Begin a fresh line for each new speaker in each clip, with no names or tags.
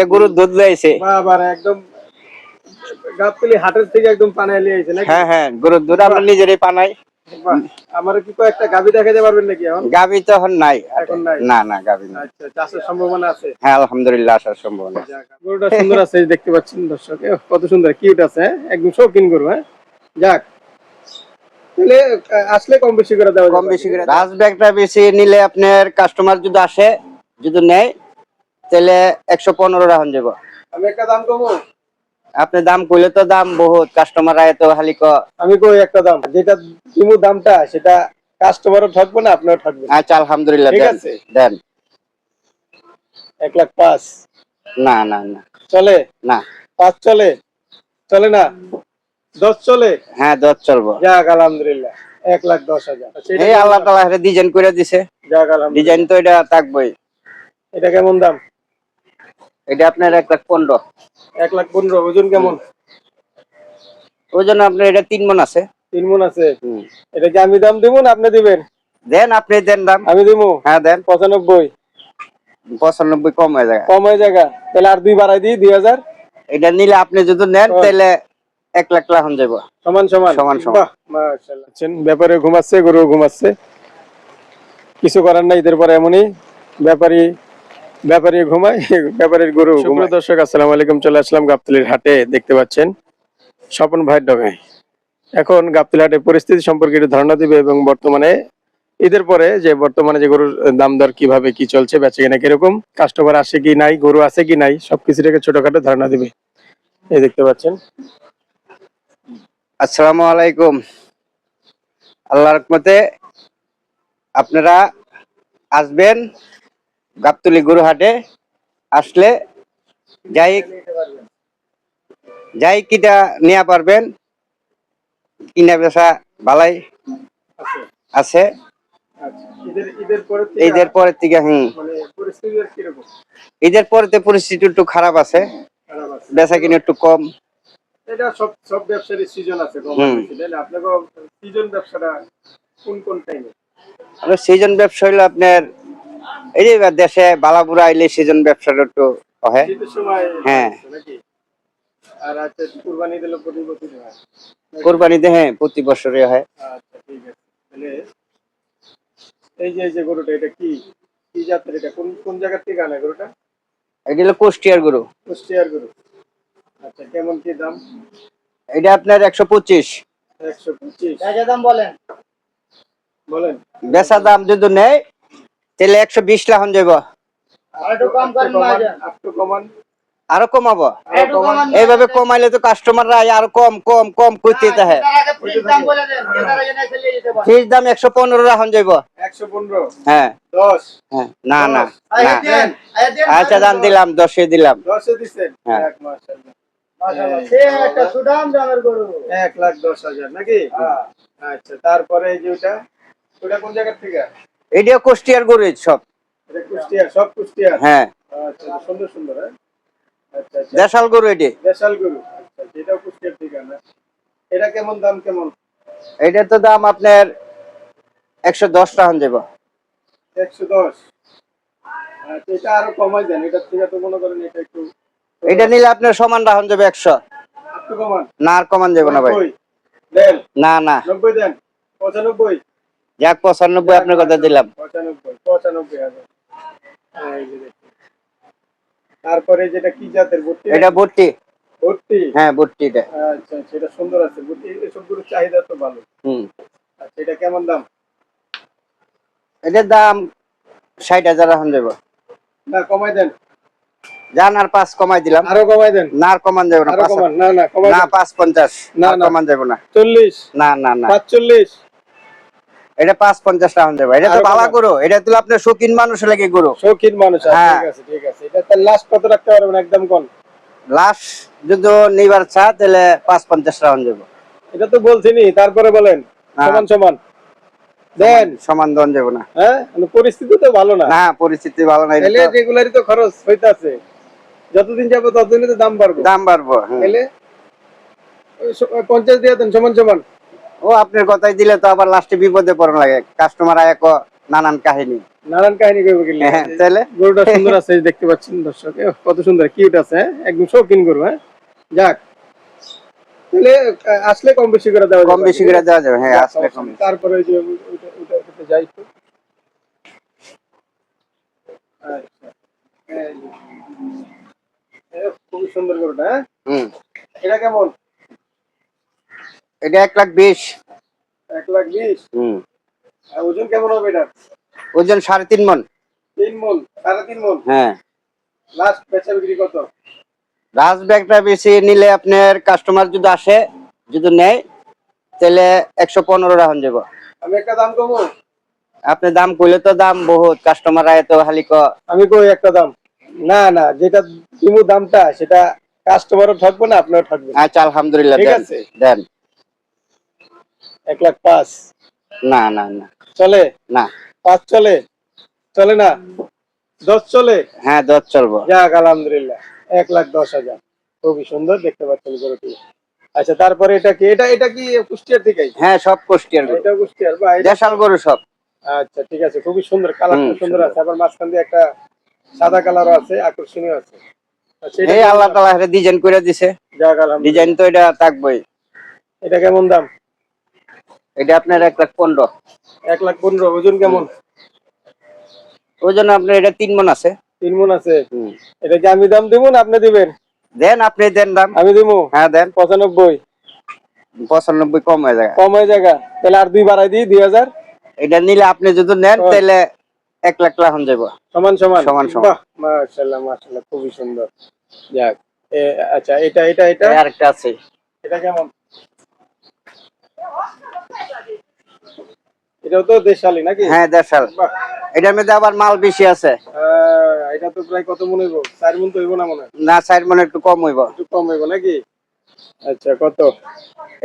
এটা গরুর দুধ
বাবার একদম গাবতলি হাটের থেকে একদম পানায় লিয়ে আইছে নাকি?
হ্যাঁ হ্যাঁ গরুর দুধ আমরা নিজেরই পানাই।
আমার কি কয়েকটা গাবি দেখাতে পারবেন নাকি এখন?
গাবি তো এখন নাই।
এখন নাই?
না না গাবি নাই।
আচ্ছা চাষের সম্ভাবনা আছে?
হ্যাঁ আলহামদুলিল্লাহ আসার সম্ভাবনা
গরুটা সুন্দর আছে দেখতে পাচ্ছেন দর্শক কত সুন্দর কিউট আছে হ্যাঁ? একদম শৌখিন গরু হ্যাঁ? যাক তাহলে আসলে কম বেশি করে দেওয়া
কম বেশি করে রাজ ব্যাগটা বেশি নিলে আপনার কাস্টমার যদি আসে যদি নেয় তাহলে একশো পনেরো রাখুন যাব।
আমি একটা দাম কমো?
আপনি দাম কইলে তো দাম বহুত কাস্টমার আয় তো খালি ক।
আমি কই একটা দাম? যেটা কিমু দামটা সেটা কাস্টমারও ঠকবে না আপনিও ঠকবেন।
আচ্ছা আলহামদুলিল্লাহ
ঠিক আছে।
দেন।
এক লাখ পাঁচ।
না না না।
চলে?
না।
পাঁচ চলে? চলে না? দশ চলে?
হ্যাঁ দশ চলবো।
যাক আলহামদুলিল্লাহ। এক লাখ দশ হাজার। আচ্ছা,
এই আল্লাহ
দাম?
তালা ডিজাইন করে দিছে।
যাক আলহামদুলিল্লাহ।
ডিজাইন তো এটা থাকবোই।
এটা কেমন দাম?
এটা আপনার এক লাখ পনেরো।
এক লাখ পনেরো ওজন কেমন?
ওই জন্য আপনার এটা তিন মন আছে।
তিন মন আছে? এটা কি আমি দাম দিব না আপনি দিবেন?
দেন আপনি দেন দাম।
আমি দিব?
হ্যাঁ দেন।
পঁচানব্বই।
পঁচানব্বই কম হয়ে যায়
কম হয়ে জায়গা তাহলে আর দুই বাড়াই দিই দুই হাজার?
এটা নিলে আপনি যদি নেন
হ্যাঁ।
তাহলে এক লাখ লাখন যাব
সমান সমান।
সমান সমান।
ব্যাপারে ঘুমাচ্ছে গরু ঘুমাচ্ছে। কিছু করার নাই এদের পরে এমনই। ব্যাপারী ব্যাপারী ঘুমায় ব্যাপারীর গরু দর্শক আসসালামু আলাইকুম চলে আসলাম গাবতলির হাটে দেখতে পাচ্ছেন স্বপন ভাইয়ের ডগায়। এখন গাবতলি হাটের পরিস্থিতি সম্পর্কে একটু ধারণা দিবে এবং বর্তমানে ঈদের পরে যে বর্তমানে যে গরুর দাম দর কীভাবে কি চলছে বেচে কিনা কীরকম কাস্টমার আসে কি নাই গরু আছে কি নাই সবকিছু থেকে ছোটখাটো ধারণা দিবে। এই দেখতে পাচ্ছেন।
আসসালামু আলাইকুম। আল্লাহর রহমতে আপনারা আসবেন গাবতলি গরুহাটে আসলে যাই যাই কিটা নিয়ে পারবেন কিনা বেচা বালাই আছে।
ঈদের ঈদের পরে
ঈদের পরের থেকে হুম। ঈদের পরেতে পরিস্থিতি একটু খারাপ আছে বেচা কিনা একটু কম।
এটা সব সব ব্যবসারই সিজন আছে সিজন ব্যবসাটা কোন কোন টাইমে
সিজন ব্যবসা হইল আপনার এই যে এবার দেশে বালাপুরা আইলে সিজন ব্যবসাটা একটু হয়। হ্যাঁ।
দিলে প্রতি বছর হয়।
কোরবানিতে হ্যাঁ প্রতি বছরে হয়।
আচ্ছা ঠিক আছে। তাহলে এই যে যে গরুটা এটা কি? কি জাতের এটা? কোন কোন জায়গা থেকে আনে গরুটা?
এটা হলো কুষ্টিয়ার গরু।
কুষ্টিয়ার গরু। আচ্ছা কেমন কি দাম?
এটা আপনার একশো পঁচিশ।
একশো পঁচিশ।
দাম বলেন।
বলেন।
বেচা দাম যদি নেয় তাহলে একশো বিশ লাখ যাব আরও কমাবো? এইভাবে কমাইলে তো কাস্টমাররা আরও কম কম কম করতে থাকে ফিস দাম একশো পনেরো রাখন যাব
পনেরো?
হ্যাঁ।
দশ?
হ্যাঁ না না আচ্ছা দাম দিলাম দশে দিলাম।
দশে দিচ্ছেন
হ্যাঁ।
এক লাখ দশ হাজার নাকি? আচ্ছা তারপরে এই যে ওটা ওটা কোন জায়গা থেকে?
এটা কুষ্টিয়ার গরু সব।
এটা কুষ্টিয়া সব কুষ্টিয়া
হ্যাঁ।
আচ্ছা সুন্দর সুন্দর হ্যাঁ? আচ্ছা আচ্ছা।
দেশাল গরু এটি।
দেশাল গরু আচ্ছা এটাও কুষ্টিয়ার ঠিকানা। এটা কেমন দাম কেমন?
এটা তো দাম আপনার একশো দশ টাকা যাব
একশো দশ। আচ্ছা এটা আরও কমাই দেন এটার থেকে তো মনে করেন এটা একটু
এটা নিলে আপনার সমান রাখন যাবে একশো।
কমান।
না আর কমান যাবে না ভাই। না না।
নব্বই দেন। পঁচানব্বই।
যাক পঁচানব্বই আপনার কথা দিলাম।
তারপরে যেটা কি জাতের ভর্তি
এটা ভর্তি
ভর্তি
হ্যাঁ
আচ্ছা আচ্ছা এটা সুন্দর আছে। ভর্তি চাহিদা তো ভালো।
হুম।
আচ্ছা এটা কেমন দাম?
এটার দাম ষাট হাজার এখন যাব
না কমাই দেন।
যান আর পাঁচ কমাই দিলাম।
আরও কমাই দেন।
না আর কমান যাবে না পাঁচ-
না না কমাই
না পাঁচ পঞ্চাশ।
না,
না
না।
কমান যাবে না।
চল্লিশ?
না না না।
পাঁচচল্লিশ?
এটা পাঁচ পঞ্চাশ টাকা যাবে এটা তো ভালো এটা তুলে আপনার শৌখিন মানুষ লাগে গরু।
শৌখিন মানুষ
হ্যাঁ।
ঠিক আছে ঠিক আছে। এটা তার লাস্ট কত রাখতে পারবেন একদম কোন?
যদি নিবার চা তাহলে পাঁচ পঞ্চাশ টাকা যাবে
এটা তো বলছিনি তারপরে বলেন।
হ্যাঁ।
সমান সমান। দেন।
সমান দন যাবে না।
হ্যাঁ? মানে পরিস্থিতি তো ভালো না।
না পরিস্থিতি ভালো নাই
তাহলে রেগুলারই তো খরচ হইতাছে। যতদিন যাব ততদিনই তো দাম বাড়বে।
দাম বাড়বো হ্যাঁ।
তাহলে পঞ্চাশ দিয়ে দেন সমান সমান।
ও আপনার কথাই দিলে তো আবার লাস্টে বিপদে পড়া লাগে। কাস্টমার আয় নানান কাহিনী।
নানান কাহিনী কইব গেলে
হ্যাঁ তাহলে
গরুটা সুন্দর আছে দেখতে পাচ্ছেন দর্শক কত সুন্দর কিউট আছে হ্যাঁ? একদম শৌখিন গরু হ্যাঁ? যাক। তাহলে আসলে কম বেশি করে দেওয়া
কম। বেশি করে দেওয়া যাবে হ্যাঁ আসলে কম
তারপরে যে ওইটা ওইটাতে যাই একটু। আচ্ছা। খুবই সুন্দর গরুটা হ্যাঁ?
হুম।
এটা কেমন?
এটা এক লাখ বিশ।
এক লাখ বিশ?
হুম।
ওজন কেমন হবে এটা?
ওজন সাড়ে তিন মন।
তিন মন? সাড়ে তিন মন?
হ্যাঁ।
লাস্ট বেচা বিক্রি কত?
রাজ ব্যাগটা বেশি নিলে আপনার কাস্টমার যদি আসে যদি নেয় তাহলে একশো পনেরো রাখুন যাব।
আমি একটা দাম কমো?
আপনি দাম কইলে তো দাম বহুত কাস্টমার আয় তো খালি ক।
আমি কই একটা দাম? না না যেটা দিমু দামটা সেটা কাস্টমারও ঠকবে না আপনিও ঠকবেন
আচ্ছা আলহামদুলিল্লাহ
ঠিক আছে।
দেন।
এক লাখ পাঁচ।
না না না।
চলে?
না।
পাঁচ চলে? চলে না? দশ চলে?
হ্যাঁ দশ চলবো।
যাক আলহামদুলিল্লাহ। এক লাখ দশ হাজার। খুবই সুন্দর দেখতে পাচ্ছেন গরুটি। আচ্ছা তারপরে এটা কি? এটা এটা কি কুষ্টিয়ার থেকে
হ্যাঁ সব কুষ্টিয়ার
এটা কুষ্টিয়ার বা
দেশাল গরু সব।
আচ্ছা ঠিক আছে খুবই সুন্দর কালার
খুব
সুন্দর। আছে। আবার মাঝখান দিয়ে একটা সাদা কালারও আছে আকর্ষণীয় আছে। আচ্ছা,
এই আল্লাহ? তালা ডিজাইন করে দিছে।
যাক আলহামদুলিল্লাহ।
ডিজাইন তো এটা থাকবোই।
এটা কেমন দাম?
এটা আপনার এক লাখ পনেরো।
এক লাখ পনেরো ওজন কেমন?
ওই জন্য আপনার এটা তিন মন আছে।
তিন মন আছে। এটা কি আমি দাম দিব না আপনি দিবেন?
দেন আপনি দেন দাম।
আমি দিব?
হ্যাঁ দেন।
পঁচানব্বই।
পঁচানব্বই কম হয়ে যায়
কম হয়ে জায়গা তাহলে আর দুই বাড়াই দিই দুই হাজার?
এটা নিলে আপনি যদি নেন
ও।
তাহলে এক লাখ লাখন যাব
সমান সমান?
সমান সমান।
মাশাআল্লাহ মাশাআল্লাহ খুবই সুন্দর। যাক আচ্ছা এটা এটা এটা?
আরেকটা আছে।
এটা কেমন? এটাও তো দেশালি নাকি?
হ্যাঁ দেশাল। এটার মধ্যে আবার মাল বেশি আছে।
এটা তো প্রায় কত মনে হইব? চার মন তো হইব না মনে হয়?
না সাইড মনে একটু কম হইব।
একটু কম হইব নাকি? আচ্ছা কত?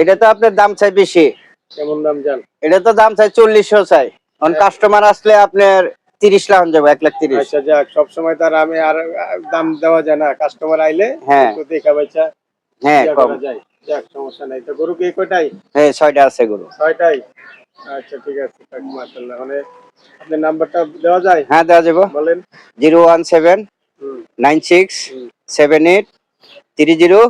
এটা তো আপনার দাম চাই বেশি।
কেমন দাম জান?
এটা তো দাম চাই চল্লিশশো চাই। কারণ কাস্টমার আসলে আপনার তিরিশ লাখ যাব এক লাখ তিরিশ।
আচ্ছা যাক সবসময় তার আমি আর দাম দেওয়া যায় না। কাস্টমার আইলে
হ্যাঁ।
দেখা বাইচা
হ্যাঁ কম।
যায়। যাক সমস্যা নাই। তো গরু কি কয়টাই?
হ্যাঁ ছয়টা আছে গরু।
ছয়টাই? আচ্ছা ঠিক আছে মাশাআল্লাহ। মানে আপনার নাম্বারটা দেওয়া যায়?
হ্যাঁ দেওয়া যাব
বলেন।
Zero one seven
hmm.
Nine six
hmm.
Seven eight three zero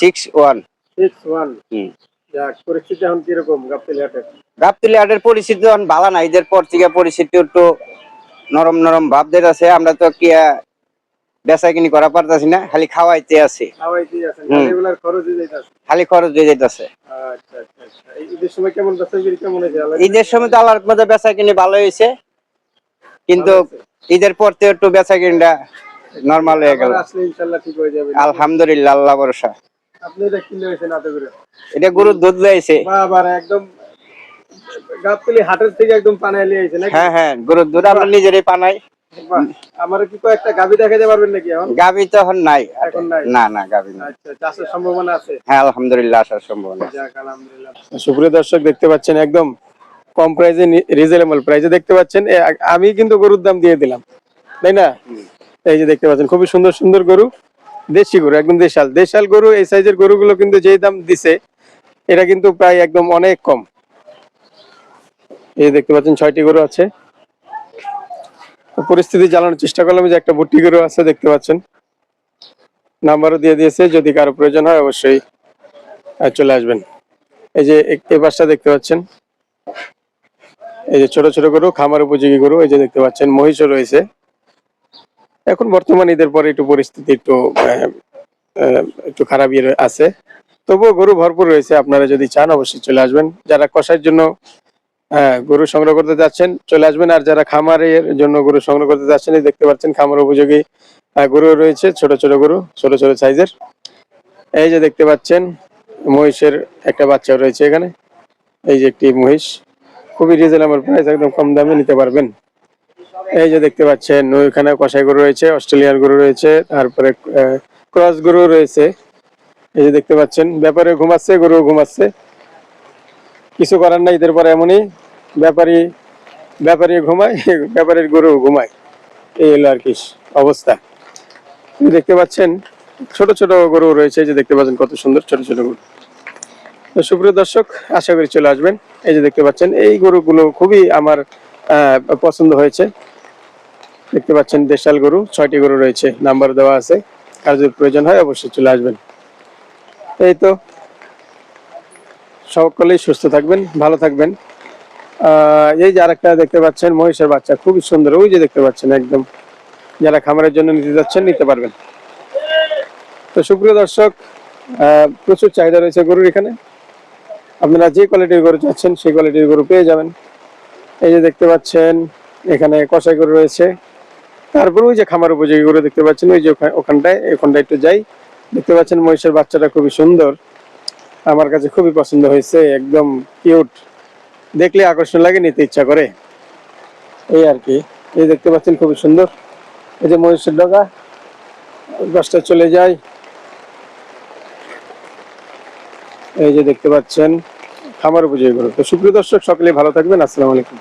six one.
Six one?
Hmm.
যাক পরিস্থিতি এখন কীরকম
পরিস্থিতি এখন ভালো না। ঈদের পর থেকে পরিস্থিতি একটু নরম নরম ভাবদের আছে। আমরা তো কি বেচা কিনি করা পারতাছি না খালি খাওয়াইতে আছি। খালি খরচ হয়ে যাইতেছে।
আচ্ছা আচ্ছা আচ্ছা। ঈদের সময়
তো আল্লাহর মধ্যে বেচা কিনি ভালো হয়েছে কিন্তু ঈদের পর থেকে একটু বেচা কিনিটা নর্মাল হয়ে গেল।
আসলে ইনশাআল্লাহ ঠিক হয়ে যাবে।
আলহামদুলিল্লাহ আল্লাহ ভরসা।
আপনি এটা
গরুর দুধ লইছে।
একদম গাবতলি হাটের থেকে একদম পানায় লিয়ে
হ্যাঁ হ্যাঁ গরুর দুধ আমরা নিজেরই পানাই।
আমার কি কয়েকটা গাবি দেখাতে পারবেন নাকি এখন?
গাবি তো এখন নাই।
এখন নাই?
না না গাবি নাই।
আচ্ছা চাষের সম্ভাবনা আছে?
হ্যাঁ আলহামদুলিল্লাহ আসার সম্ভাবনা
যাক আলহামদুলিল্লাহ। সুপ্রিয় দর্শক দেখতে পাচ্ছেন একদম কম প্রাইসে রিজনেবল প্রাইসে দেখতে পাচ্ছেন। আমি কিন্তু গরুর দাম দিয়ে দিলাম তাই না? এই যে দেখতে পাচ্ছেন খুবই সুন্দর সুন্দর গরু দেশি গরু একদম দেশাল। দেশাল গরু এই সাইজের গরুগুলো কিন্তু যেই দাম দিছে এটা কিন্তু প্রায় একদম অনেক কম। এই দেখতে পাচ্ছেন ছয়টি গরু আছে। পরিস্থিতি জানানোর চেষ্টা করলাম যে একটা বুটি গরু আছে, দেখতে পাচ্ছেন। নাম্বারও দিয়ে দিয়েছে, যদি কারও প্রয়োজন হয় অবশ্যই চলে আসবেন। এই যে এই পাশটা দেখতে পাচ্ছেন। এই যে ছোট ছোট গরু, খামার উপযোগী গরু, এই যে দেখতে পাচ্ছেন, মহিষও রয়েছে। এখন বর্তমান ঈদের পরে একটু পরিস্থিতি একটু একটু খারাপ ইয়ে আছে। তবুও গরু ভরপুর রয়েছে, আপনারা যদি চান অবশ্যই চলে আসবেন। যারা কষার জন্য আহ, গরু সংগ্রহ করতে যাচ্ছেন চলে আসবেন। আর যারা খামারের জন্য গরু সংগ্রহ করতে যাচ্ছেন দেখতে পাচ্ছেন খামার উপযোগী গরু রয়েছে ছোট ছোট গরু ছোট ছোট সাইজের। এই যে দেখতে পাচ্ছেন মহিষের একটা বাচ্চা রয়েছে এখানে। এই যে একটি মহিষ খুবই রিজনেবল প্রাইস একদম কম দামে নিতে পারবেন। এই যে দেখতে পাচ্ছেন ওইখানে কষাই গরু রয়েছে অস্ট্রেলিয়ার গরু রয়েছে তারপরে ক্রস গরু রয়েছে। এই যে দেখতে পাচ্ছেন ব্যাপারে ঘুমাচ্ছে গরু ঘুমাচ্ছে। কিছু করার নাই, এদের পরে এমনই ব্যাপারী ব্যাপারী ঘুমায়, ব্যাপারীর গরু ঘুমায়। এই হলো আর কি অবস্থা। দেখতে পাচ্ছেন, ছোট ছোট গরু রয়েছে যে দেখতে পাচ্ছেন কত সুন্দর ছোট ছোট গরু। সুপ্রিয় দর্শক, আশা করি চলে আসবেন। এই যে দেখতে পাচ্ছেন, এই গরুগুলো খুবই আমার পছন্দ হয়েছে। দেখতে পাচ্ছেন দেশাল গরু, ছয়টি গরু রয়েছে, নাম্বার দেওয়া আছে। আর যদি প্রয়োজন হয়, অবশ্যই চলে আসবেন। এই তো সকলেই সুস্থ থাকবেন, ভালো থাকবেন। এই যে আরেকটা দেখতে পাচ্ছেন, মহিষের বাচ্চা, খুবই সুন্দর। ওই যে দেখতে পাচ্ছেন একদম, যারা খামারের জন্য নিতে যাচ্ছেন, নিতে পারবেন। তো সুপ্রিয় দর্শক প্রচুর চাহিদা রয়েছে গরুর এখানে। আপনারা যে কোয়ালিটির গরু চাচ্ছেন, সেই কোয়ালিটির গরু পেয়ে যাবেন। এই যে দেখতে পাচ্ছেন, এখানে কষাই গরু রয়েছে। তারপর ওই যে খামার উপযোগী গরু দেখতে পাচ্ছেন, ওই যে ওখা- ওখানটায় ওখানটায় একটু যাই। দেখতে পাচ্ছেন মহিষের বাচ্চাটা খুবই সুন্দর। আমার কাছে খুবই পছন্দ হয়েছে, একদম কিউট দেখলে আকর্ষণ লাগে, নিতে ইচ্ছা করে। এই আর কি। এই দেখতে পাচ্ছেন, খুবই সুন্দর। এই যে মহিষের ডগা, গাছটা চলে যায়। এই যে দেখতে পাচ্ছেন, খামার উপযোগী গরু। তো সুপ্রিয় দর্শক, সকলে ভালো থাকবেন। আসসালামু আলাইকুম।